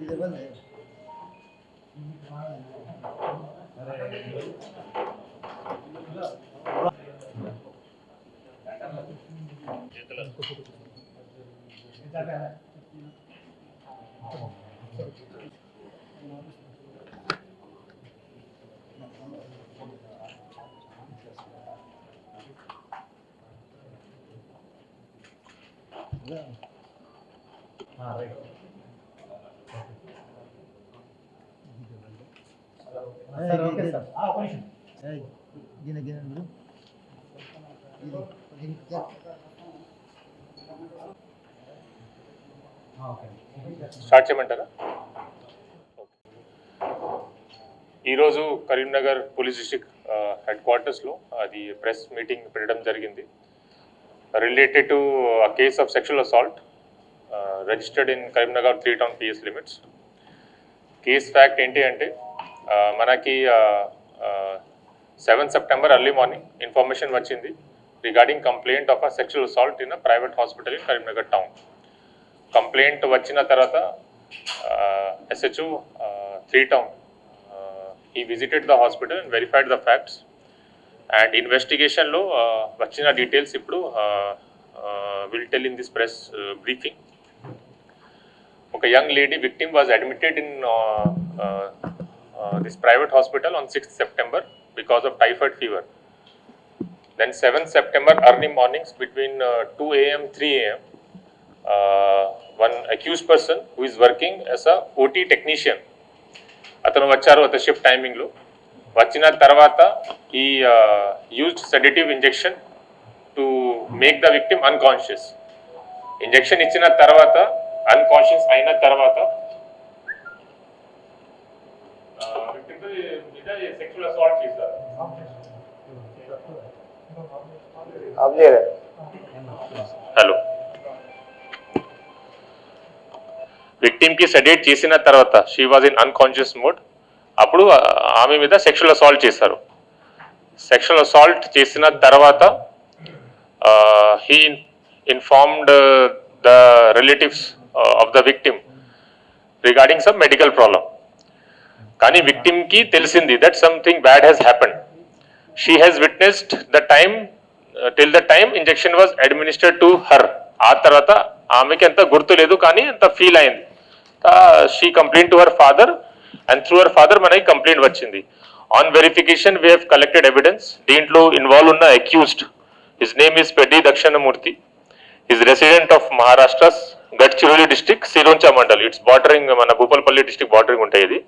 ఇది ఇవ్వండి sir okay sir ఒక నిమిషం. స్టార్ట్ చేయమంటారా? ఈరోజు కరీంనగర్ పోలీస్ డిస్ట్రిక్ట్ హెడ్ క్వార్టర్స్లో అది ప్రెస్ మీటింగ్ పెట్టడం జరిగింది. Related to case of sexual assault registered in Karimnagar three town PS limits case fact ఏంటి అంటే మనకి seven September early morning information వచ్చింది regarding complaint of a sexual assault in a private hospital in Karimnagar town complaint వచ్చిన తర్వాత SHO three town he visited the hospital and verified the facts and ఇన్వెస్టిగేషన్లో వచ్చిన details ఇప్పుడు will tell in this press briefing ఒక young lady victim was admitted in this private hospital on sixth September because of typhoid fever. Then seventh September early mornings between two AM three AM uh, one accused person who is working as a OT technician. అతను వచ్చారు అతని shift టైమింగ్లో వచ్చిన తర్వాత he used sedative injection to make the victim unconscious injection ఇచ్చిన తర్వాత unconscious అయిన తర్వాత హలో. విక్టిమ్కి సెడేట్ చేసిన తర్వాత she was in unconscious mode అప్పుడు ఆమె మీద సెక్షువల్ అసాల్ట్ చేశారు. సెక్షువల్ అసాల్ట్ చేసిన తర్వాత he informed the relatives of the victim regarding some medical problem కానీ విక్టిమ్కి తెలిసింది that something bad has happened she has witnessed the time till the time injection was administered to her ఆ తర్వాత ఆమెకి అంత గుర్తు లేదు కానీ అంత ఫీల్ అయింది. She complaint to her father and through her father మనకి కంప్లైంట్ వచ్చింది. On verification we have collected evidence దీంట్లో ఇన్వాల్వ్ ఉన్న accused his name is Peddi Dakshinamurthy is resident of Maharashtra's Gadchiroli district Sironcha mandal. It's bordering మన Bhupalpally district bordering ఉంటాయి ఇది.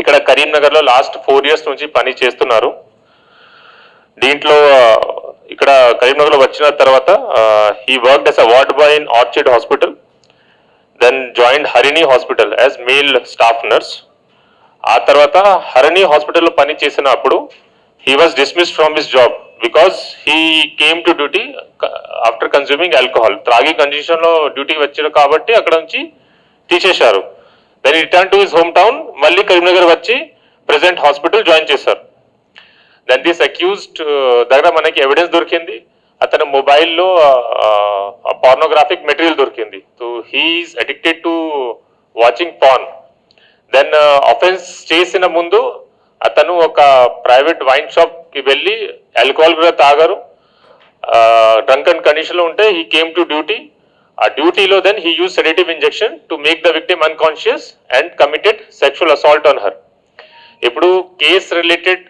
ఇక్కడ కరీంనగర్లో last four years నుంచి పని చేస్తున్నారు. దీంట్లో ఇక్కడ ఇక్కడ కరీంనగర్లో వచ్చిన తర్వాత he work as a ward boy in Orchid hospital then joined Harini hospital as male staff nurse ఆ తర్వాత హరిణి హాస్పిటల్లో పని చేసినప్పుడు he was dismiss from his job because he came to duty after consuming alcohol త్రాగి కండిషన్లో డ్యూటీకి వచ్చారు కాబట్టి అక్కడ నుంచి తీసేశారు then return to his home town మళ్ళీ కరీంనగర్ వచ్చి ప్రెసెంట్ హాస్పిటల్ జాయిన్ చేశారు దెన్ దిస్ అక్యూజ్డ్ దగ్గర మనకి ఎవిడెన్స్ దొరికింది. అతని మొబైల్లో పార్నోగ్రాఫిక్ మెటీరియల్ దొరికింది. So he is addicted to watching porn then offence చేసిన ముందు అతను ఒక ప్రైవేట్ వైన్ షాప్కి వెళ్ళి ఆల్కహాల్ కూడా తాగారు. డ్రంక్ అండ్ కండిషన్లో ఉంటే హీ కేమ్ టు డ్యూటీ ఆ డ్యూటీలో then he use sedative injection to make the victim unconscious and committed sexual assault on her ఇప్పుడు కేస్ రిలేటెడ్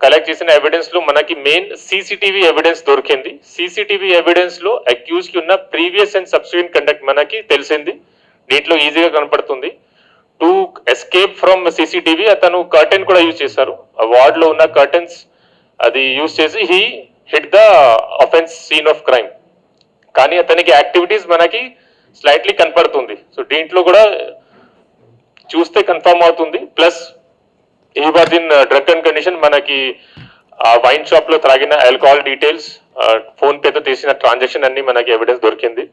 కలెక్ట్ చేసిన ఎవిడెన్స్లో మనకి మెయిన్ సీసీటీవీ ఎవిడెన్స్ దొరికింది. సీసీటీవీ ఎవిడెన్స్లో అక్యూజ్కి ఉన్న ప్రీవియస్ అండ్ సబ్సిక్వెంట్ కండక్ట్ మనకి తెలిసింది. దీంట్లో ఈజీగా కనపడుతుంది. టు ఎస్కేప్ ఫ్రమ్ సీసీటీవీ అతను కర్టెన్ కూడా యూజ్ చేశారు. ఆ వార్డ్లో ఉన్న కర్టెన్స్ అది యూజ్ చేసి he hit the offence scene of crime కానీ అతనికి యాక్టివిటీస్ మనకి స్లైట్లీ కనపడుతుంది. సో దీంట్లో కూడా చూస్తే కన్ఫర్మ్ అవుతుంది. ప్లస్ ఈ was in drug and condition మనకి ఆ వైన్ షాప్లో త్రాగిన ఆల్కహాల్ డీటెయిల్స్ ఫోన్ పేతో తీసిన ట్రాన్సాక్షన్ అన్ని మనకి ఎవిడెన్స్ దొరికింది.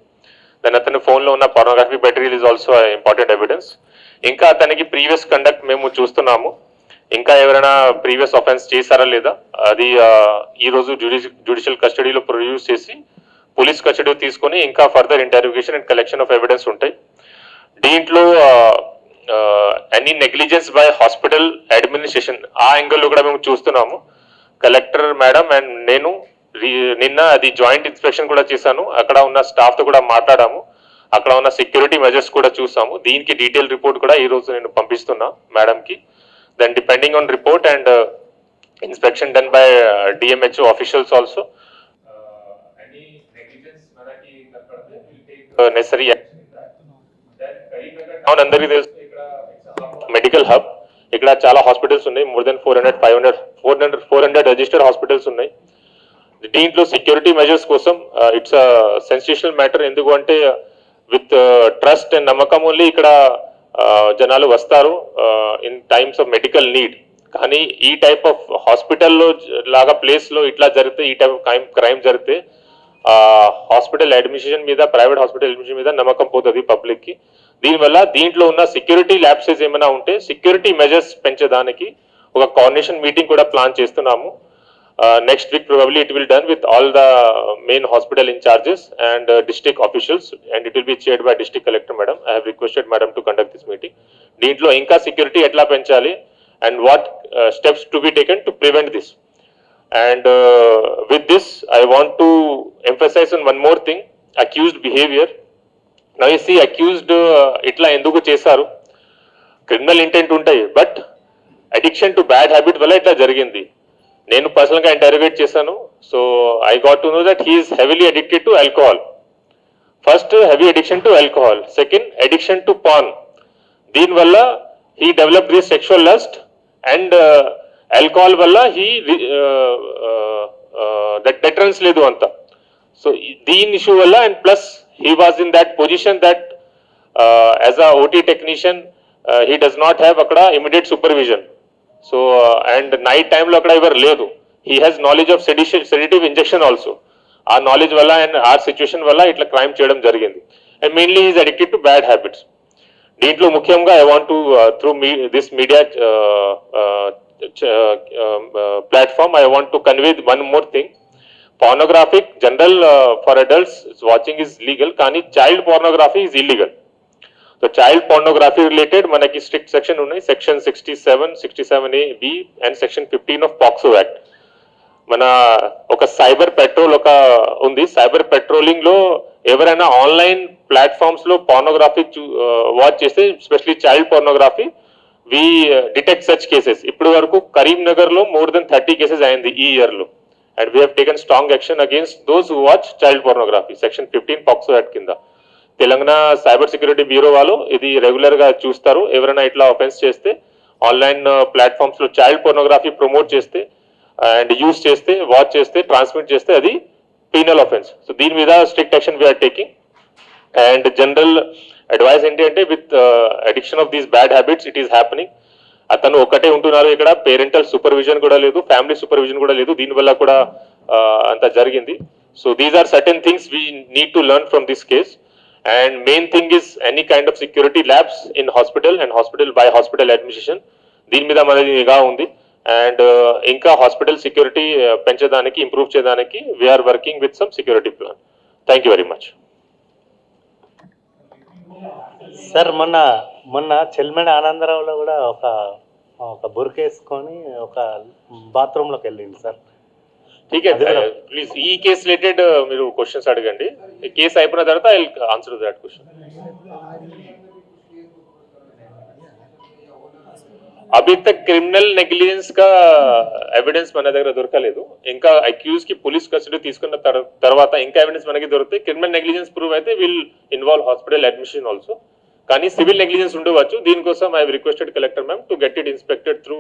దెన్ అతని ఫోన్లో ఉన్న pornography material is also important evidence ఇంకా అతనికి ప్రీవియస్ కండక్ట్ మేము చూస్తున్నాము. ఇంకా ఎవరైనా ప్రీవియస్ అఫెన్స్ చేశారా లేదా? అది ఈరోజు ఈ రోజు జ్యుడిషియల్ కస్టడీలో ప్రొడ్యూస్ చేసి పోలీస్ కస్టడీ తీసుకొని ఇంకా further interrogation and collection of evidence ఉంటాయి. దీంట్లో any negligence by hospital administration ఆ యాంగిల్లో కూడా మేము చూస్తున్నాము. కలెక్టర్ మేడం అండ్ నేను నిన్న అది జాయింట్ ఇన్స్పెక్షన్ కూడా చేశాను. అక్కడ ఉన్న స్టాఫ్తో కూడా మాట్లాడాము. అక్కడ ఉన్న సెక్యూరిటీ మెజర్స్ కూడా చూసాము. దీనికి డీటెయిల్ రిపోర్ట్ కూడా ఈ రోజు నేను పంపిస్తున్నా మేడం కి then depending on report and inspection done by DMH officials also necessary town అందరికీ తెలుసు మెడికల్ హబ్ ఇక్కడ చాలా హాస్పిటల్స్ ఉన్నాయి. More than four hundred five hundred four hundred four hundred registered hospitals ఉన్నాయి. దీంట్లో సెక్యూరిటీ మెజర్స్ కోసం it's a sensational matter ఎందుకు అంటే విత్ ట్రస్ట్ అండ్ నమ్మకం ఓన్లీ ఇక్కడ జనాలు వస్తారు in times of medical need కానీ ఈ టైప్ ఆఫ్ హాస్పిటల్లో లాగా ప్లేస్లో ఇట్లా జరిగితే ఈ టైప్ ఆఫ్ క్రైమ్ క్రైమ్ జరిగితే హాస్పిటల్ అడ్మిషన్ మీద ప్రైవేట్ హాస్పిటల్ అడ్మిషన్ మీద నమ్మకం పోతుంది పబ్లిక్కి దీనివల్ల దీంట్లో ఉన్న సెక్యూరిటీ ల్యాబ్సెస్ ఏమైనా ఉంటే సెక్యూరిటీ మెజర్స్ పెంచడానికి ఒక కోఆర్డినేషన్ మీటింగ్ కూడా ప్లాన్ చేస్తున్నాము. Next week probably it will done with all the main hospital incharges and district officials and it will be chaired by district collector madam I have requested madam to conduct this meeting దీంట్లో ఇంకా security ఎట్లా పెంచాలి and what steps to be taken to prevent this and with this I want to emphasize in one more thing accused behaviour nice ఈ accused ఇట్లా ఎందుకు చేశారు? Criminal intent ఉంటాయి but addiction to bad habit వల్ల ఇట్లా జరిగింది. నేను పర్సనల్గా గా చేశాను. So I got to know that he is heavily addicted to alcohol first heavy addiction to alcohol second addiction to porn దీనివల్ల he develop the sexual lust and alcohol వల్ల he that deterrence లేదు అంత. So దీని issue వల్ల and plus he was in that position that as a OT technician he does not have అక్కడ immediate supervision so and night టైంలో అక్కడ ఎవరు లేదు he has knowledge of sedition sedative injection also ఆ knowledge వల్ల and ఆ situation వల్ల ఇట్లా క్రైమ్ చేయడం జరిగింది. And mainly is addicted to bad habits దీంట్లో ముఖ్యంగా I want to through me this media platform I want to convey one more thing pornographic general for adults watching is legal కానీ child pornography is illegal so child pornography related మనకి strict section ఉన్నాయి. Section sixty seven sixty seven A B and section fifteen of POCSO act మన ఒక cyber patrol ఒక ఉంది. Cyber పెట్రోలింగ్లో ఎవరైనా online ప్లాట్ఫామ్స్లో పార్నోగ్రఫీ వాచ్ చేస్తే specially child pornography we detect such cases ఇప్పటి వరకు కరీంనగర్లో మోర్ దెన్ థర్టీ కేసెస్ అయింది ఈ ఇయర్లో. And we taken strong action against those who watch child pornography section fifteen POCSO act కింద. తెలంగాణ సైబర్ సెక్యూరిటీ బ్యూరో వాళ్ళు ఇది రెగ్యులర్గా చూస్తారు. ఎవరైనా ఇట్లా అఫెన్స్ చేస్తే ఆన్లైన్ ప్లాట్ఫామ్స్ uh, లో చైల్డ్ పోర్నోగ్రఫీ ప్రమోట్ చేస్తే అండ్ యూస్ చేస్తే వాచ్ చేస్తే ట్రాన్స్మిట్ చేస్తే అది పీనల్ అఫెన్స్ సో దీని మీద strict action we are taking and general advice ఏంటి అంటే with addiction of these bad habits it is happening అతను ఒకటే ఉంటున్నారు ఇక్కడ పేరెంటల్ సూపర్విజన్ కూడా లేదు ఫ్యామిలీ సూపర్విజన్ కూడా లేదు. దీనివల్ల కూడా uh, అంత జరిగింది. So these are certain things we need to learn from this case and main thing is any kind of security lapse in hospital and hospital by hospital administration దీని మీద మనది నిఘా ఉంది. అండ్ ఇంకా హాస్పిటల్ సెక్యూరిటీ పెంచడానికి ఇంప్రూవ్ చేయడానికి we are working with some security plan thank you very much sir మొన్న మొన్న చెల్మెడ ఆనందరావులో కూడా ఒక ఒక బురకేసుకొని ఒక బాత్రూంలోకి వెళ్ళింది సార్ ప్లీజ్ ఈ కేసు రిలేటెడ్ మీరు క్వశ్చన్స్ అడగండి. కేసు అయిపోయిన తర్వాత ఐ ఆన్సర్ దట్ క్వశ్చన్ అభి తక్ క్రిమినల్ నెగ్లిజెన్స్ కా ఎవిడెన్స్ మన దగ్గర దొరకలేదు. ఇంకా అక్యూజ్కి పోలీస్ కస్టడీ తీసుకున్న తర్- తర్వాత ఇంకా ఎవిడెన్స్ మనకి దొరికితే క్రిమినల్ నెగ్లిజెన్స్ ప్రూవ్ అయితే will involve hospital admission also కానీ సివిల్ నెగ్లిజెన్స్ ఉండవచ్చు. దీనికోసం I requested collector ma'am to get it inspected through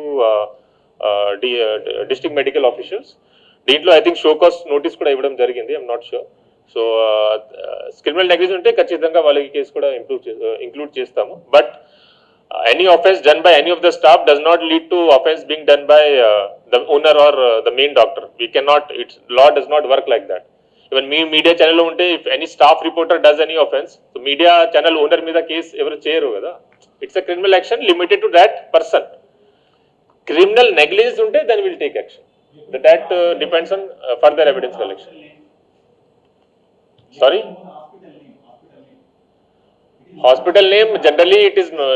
district medical officials దీంట్లో I think show cause notice కూడా ఇవ్వడం జరిగింది I'm not sure so criminal negligence ఉంటే ఖచ్చితంగా వాళ్ళకి కేసు కూడా ఇంక్లూడ్ ఇంక్లూడ్ చేస్తాము. But any offence done by any of the staff does not lead to offence being done by the owner or the main doctor we can not it's law does not work like that even me media channel ఉంటే if any staff reporter does any offence media channel owner మీద case ఎవరు చేయరు కదా. It's a criminal action limited to that person criminal negligence ఉంటే then will take action That uh, depends on uh, further evidence collection. Sorry? Hospital name generally it is uh,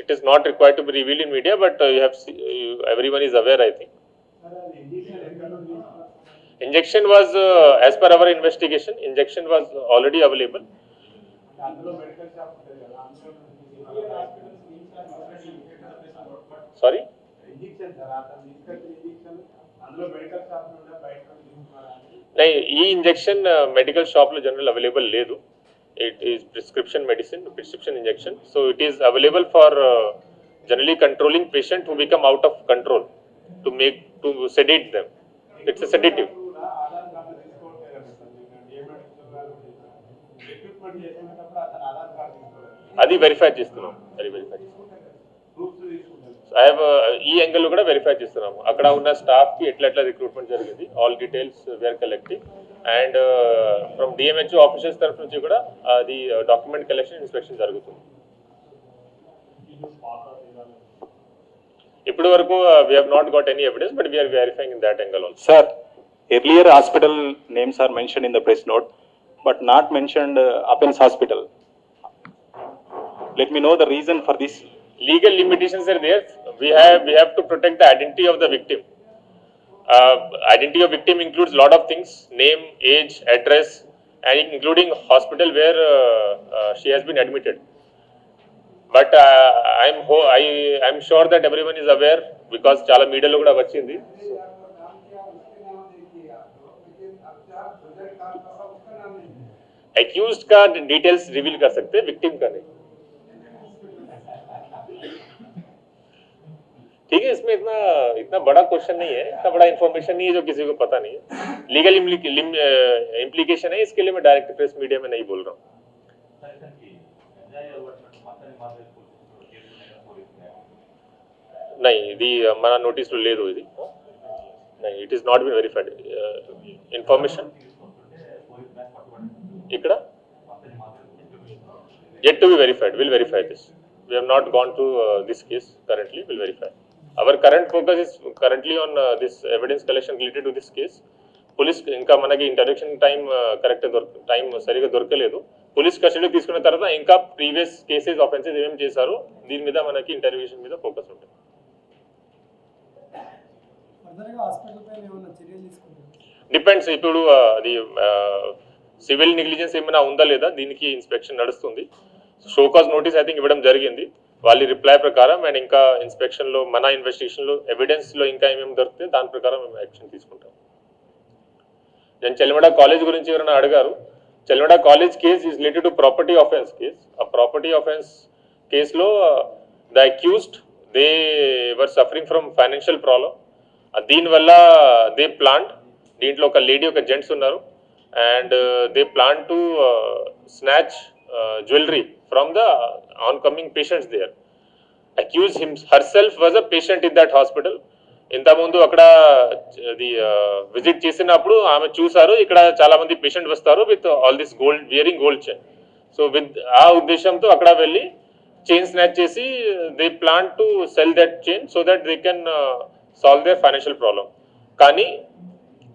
it is not required to be revealed in media, but uh, you have see, uh, you, everyone is aware, I think. Injection was uh, as per our investigation. Injection was already available. Sorry. Injection sir అతను తీసుకొచ్చిన injection అందులో medical shop నుండి బయట నుండి తీసుకున్నారా అని नहीं ఈ ఇంజెక్షన్ మెడికల్ షాప్లో జనరల్ అవైలబుల్ లేదు it is prescription medicine prescription injection so it is available for generally controlling patient who become out of control to make to sedate them it's sedative కూడా ఆధార్ కార్డు తీసుకోవట్లేదు sir మీకు డిఎంఎడ్ గారు recruitment చేసినప్పుడు అతను Aadhaar card తీసుకోలేదు అది verify చేస్తున్నాం. అది వెరిఫై చేస్తున్నాం. ప్రూఫ్స్ తీసుకుంటారు ఐ ఈ యాంగిల్ కూడా వెరిఫై చేస్తున్నాము అక్కడ ఉన్న స్టాఫ్కి ఎట్లా ఎట్లా రిక్రూట్మెంట్ జరిగింది all details were collecting and from DMHO officers తరఫు నుంచి కూడా అది డాక్యుమెంట్ కలెక్షన్ ఇన్స్పెక్షన్ జరుగుతుంది ఇప్పటి వరకు we not got any evidence but we are verifying in that angle also earlier hospital names are mentioned in the press note, but not mentioned uh, Appens Hospital. Let me know the reason for this. legal limitations are there. We have we have to protect the identity of the victim. Uh, identity of victim includes lot of things: name, age, address, and including hospital where uh, uh, she has been admitted. But uh, I'm ho- I I'm sure that everyone is aware because చాలా మీడియాలో కూడా వచ్చింది accused का details reveal कर सकते हैं victim का नहीं इसमें इतना इतना बड़ा क्वेश्चन नहीं है इतना बड़ा इन्फॉर्मेशन नहीं है जो किसी को पता नहीं है लीगल इम्प्लीकेशन है इसके लिए मैं डायरेक्ट प्रेस मीडिया में नहीं बोल रहा हूँ नहीं ఇది మన నోటీస్లో లేదు ఇది नहीं it is not be verified information ఇక్కడ yet to be verified will verify this we have not gone to uh, this case currently will verify current focus is currently on uh, this evidence collection related to this case. Police ఇంకా మనకి interaction time correct దొరక time సరిగా దొరకలేదు. Police custody తీసుకున్న తర్వాత ఇంకా previous cases offences ఏమేమి చేశారో దీని మీద మనకి ఇంటర్వ్యూషన్ మీద ఫోకస్ ఉంటుంది. డిపెండ్స్ ఇప్పుడు ఆ, అది సివిల్ నెగ్లిజెన్స్ ఏమైనా ఉందా లేదా దీనికి ఇన్స్పెక్షన్ నడుస్తుంది. షోకాజ్ నోటీస్ ఐ థింక్ ఇవ్వడం జరిగింది. వాళ్ళ రిప్లై ప్రకారం అండ్ ఇంకా ఇన్స్పెక్షన్లో మన ఇన్వెస్టిగేషన్లో ఎవిడెన్స్లో ఇంకా ఏమేమి దొరికితే దాని ప్రకారం మేము యాక్షన్ తీసుకుంటాం. నేను చెల్లిమడ కాలేజ్ గురించి ఎవరైనా అడిగారు Chellimada college case is related to property offence case ఆ ప్రాపర్టీ ఆఫెన్స్ కేసులో the accused they were suffering from financial problem దీనివల్ల దే ప్లాంట్ దీంట్లో ఒక లేడీ ఒక జెంట్స్ ఉన్నారు. And they plan to snatch jewellery from the on coming patients their accuse him herself was a patient in that hospital ఇంతకుముందు అక్కడ అది visit చేసినప్పుడు ఆమె చూసారు ఇక్కడ చాలా మంది పేషెంట్ వస్తారు with all this gold wearing gold chain so with ఆ ఉద్దేశంతో అక్కడ వెళ్ళి చైన్ స్నాచ్ చేసి they plan to sell that chain so that they can solve they financial problem కానీ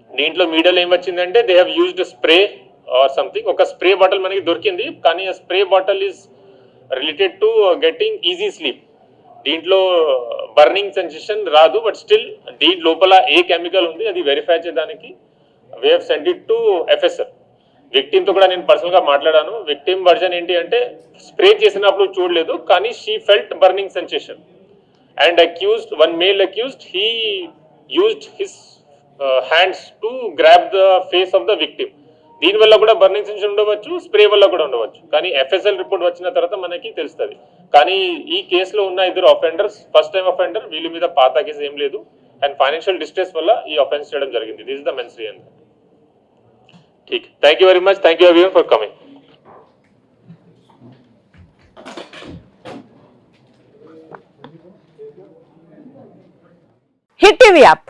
దీంట్లో మీడియాలో ఏం వచ్చిందంటే they have used spray or something ఒక స్ప్రే బాటిల్ మనకి దొరికింది కానీ ఆ spray bottle is related to getting easy sleep దీంట్లో బర్నింగ్ సెన్సేషన్ రాదు బట్ స్టిల్ దీని లోపల ఏ కెమికల్ ఉంది అది వెరిఫై చేయడానికి we have send it to FSR విక్టిమ్తో కూడా నేను పర్సనల్గా మాట్లాడాను. విక్టిమ్ వర్జన్ ఏంటి అంటే స్ప్రే చేసినప్పుడు చూడలేదు కానీ she felt burning sensation and accused one male accused he used his hands to grab the face of the victim దీనివల్ల కూడా బర్నింగ్ సెన్షన్ ఉండవచ్చు స్ప్రే వల్ల కూడా ఉండవచ్చు. కానీ ఎఫ్ఎస్ఎల్ రిపోర్ట్ వచ్చిన తర్వాత మనకి తెలుస్తుంది. కానీ ఈ కేసులో ఉన్న ఇద్దరు అఫెండర్స్ ఫస్ట్ టైం అఫెండర్ వీళ్ళ మీద పాత కేసు ఏం లేదు. అండ్ ఫైనాన్షియల్ డిస్ట్రెస్ వల్ల ఈ అఫెన్స్ చేయడం జరిగింది. This is the means and ఠీక్ thank you very much thank you every for coming Hit TV app